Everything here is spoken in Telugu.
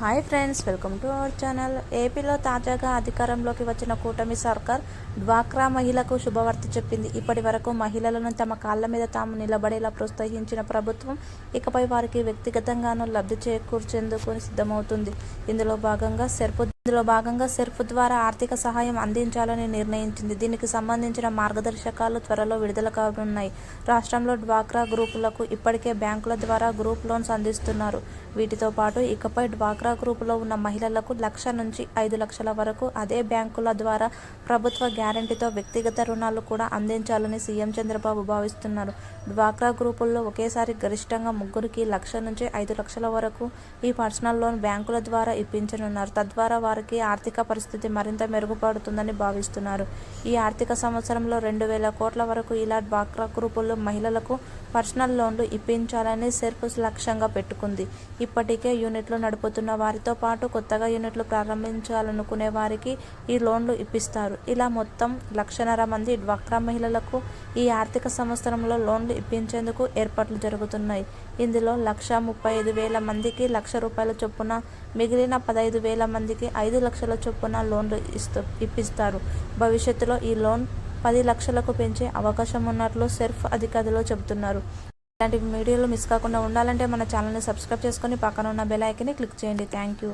Hi friends welcome to our channel. ఏపీలో తాజాగా అధికారంలోకి వచ్చిన కూటమి సర్కార్ డ్వాక్రా మహిళకు శుభవార్త చెప్పింది. ఇప్పటి వరకు మహిళలను తమ కాళ్ళ మీద తాము నిలబడేలా ప్రోత్సహించిన ప్రభుత్వం ఇకపై వారికి వ్యక్తిగతంగానూ లబ్ధి చేకూర్చేందుకు సిద్ధమవుతుంది. ఇందులో భాగంగా సెర్పు ఇందులో భాగంగా సెర్ఫ్ ద్వారా ఆర్థిక సహాయం అందించాలని నిర్ణయించింది. దీనికి సంబంధించిన మార్గదర్శకాలు త్వరలో విడుదల కానున్నాయి రాష్ట్రంలో డ్వాక్రా గ్రూపులకు ఇప్పటికే బ్యాంకుల ద్వారా గ్రూప్ లోన్స్ అందిస్తున్నారు. వీటితో పాటు ఇకపై డ్వాక్రా గ్రూపులో ఉన్న మహిళలకు లక్ష నుంచి ఐదు లక్షల వరకు అదే బ్యాంకుల ద్వారా ప్రభుత్వ గ్యారంటీతో వ్యక్తిగత రుణాలు కూడా అందించాలని సీఎం చంద్రబాబు భావిస్తున్నారు. డ్వాక్రా గ్రూపుల్లో ఒకేసారి గరిష్టంగా ముగ్గురికి లక్ష నుంచి ఐదు లక్షల వరకు ఈ పర్సనల్ లోన్ బ్యాంకుల ద్వారా ఇప్పించనున్నారు. తద్వారా వారు వారికి ఆర్థిక పరిస్థితి మరింత మెరుగుపడుతుందని భావిస్తున్నారు. ఈ ఆర్థిక సంవత్సరంలో రెండు వేల కోట్ల వరకు ఇలా డ్వాక్రా గ్రూపులు మహిళలకు పర్సనల్ లోన్లు ఇప్పించాలని సెర్ప్ లక్ష్యంగా పెట్టుకుంది. ఇప్పటికే యూనిట్లు నడుపుతున్న వారితో పాటు కొత్తగా యూనిట్లు ప్రారంభించాలనుకునే వారికి ఈ లోన్లు ఇప్పిస్తారు. ఇలా మొత్తం లక్షన్నర మంది డ్వాక్రా మహిళలకు ఈ ఆర్థిక సంవత్సరంలో లోన్లు ఇప్పించేందుకు ఏర్పాట్లు జరుగుతున్నాయి. ఇందులో లక్ష ముప్పై ఐదు వేల మందికి లక్ష రూపాయల చొప్పున మిగిలిన పదహైదు వేల మందికి ఐదు లక్షల చొప్పున లోన్లు ఇస్తూ ఇప్పిస్తారు. భవిష్యత్తులో ఈ లోన్ పది లక్షలకు పెంచే అవకాశం ఉన్నట్లు సెర్ఫ్ అధికారులు చెబుతున్నారు. ఇలాంటి వీడియోలు మిస్ కాకుండా ఉండాలంటే మన ఛానల్ని సబ్స్క్రైబ్ చేసుకొని పక్కన ఉన్న బెల్ ఐకన్ని క్లిక్ చేయండి. Thank you.